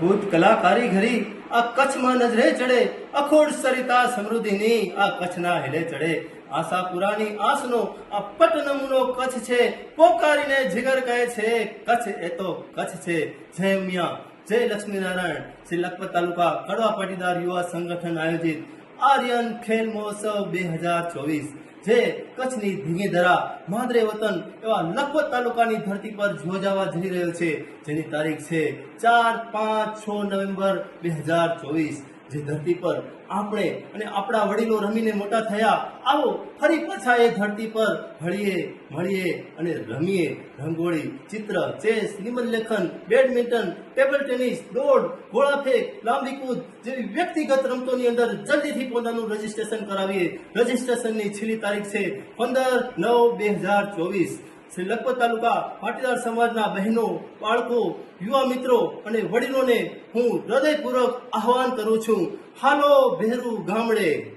ભૂત કલા કારીગરી આ કચ્છમાં નજરે ચડે, અખોડ સરિતા સમૃદ્ધિની આ કચ્છના હેલે ચડે. આશાપુરાની આસનો, આ પટ નમૂનો કચ્છ છે. પોકારીને જીગર કહે છે, કચ્છ એ તો કચ્છ છે. જય મિયા. જય લક્ષ્મીનારાયણ. શ્રી લખપત તાલુકા કડવા પાટીદાર યુવા સંગઠન આયોજિત આર્યન ખેલ મહોત્સવ બે હજાર ચોવીસ, જે કચ્છની ધીંગી ધરા માદરે વતન એવા લખપત તાલુકાની ધરતી પર યોજાવા જઈ રહ્યો છે, જેની તારીખ છે ચાર પાંચ છ નવેમ્બર બે હજાર ચોવીસ. જે ધરતી પર આપણે અને આપણા વડીલો રમીને મોટા થયા, આવો ફરી પાછા એ ધરતી પર હળીએ, મળીએ અને રમીએ. રંગોળી, ચિત્ર, ચેસ નિબંધ લેખન, બેડમિન્ટન, ટેબલ ટેનિસ, દોડ ગોળા ફેંક, લાંબી કૂદ જેવી વ્યક્તિગત રમતોની અંદર જલ્દીથી પોતાનું રજીસ્ટ્રેશન કરાવીએ. રજીસ્ટ્રેશનની છેલ્લી તારીખ છે પંદર નવ બે હજાર ચોવીસ. શ્રી લખપત તાલુકા પાટીદાર સમાજના બહેનો, બાળકો, યુવા મિત્રો અને વડીલોને હું હૃદયપૂર્વક આહવાન કરું છું. હાલો, ભેરુ ગામડે.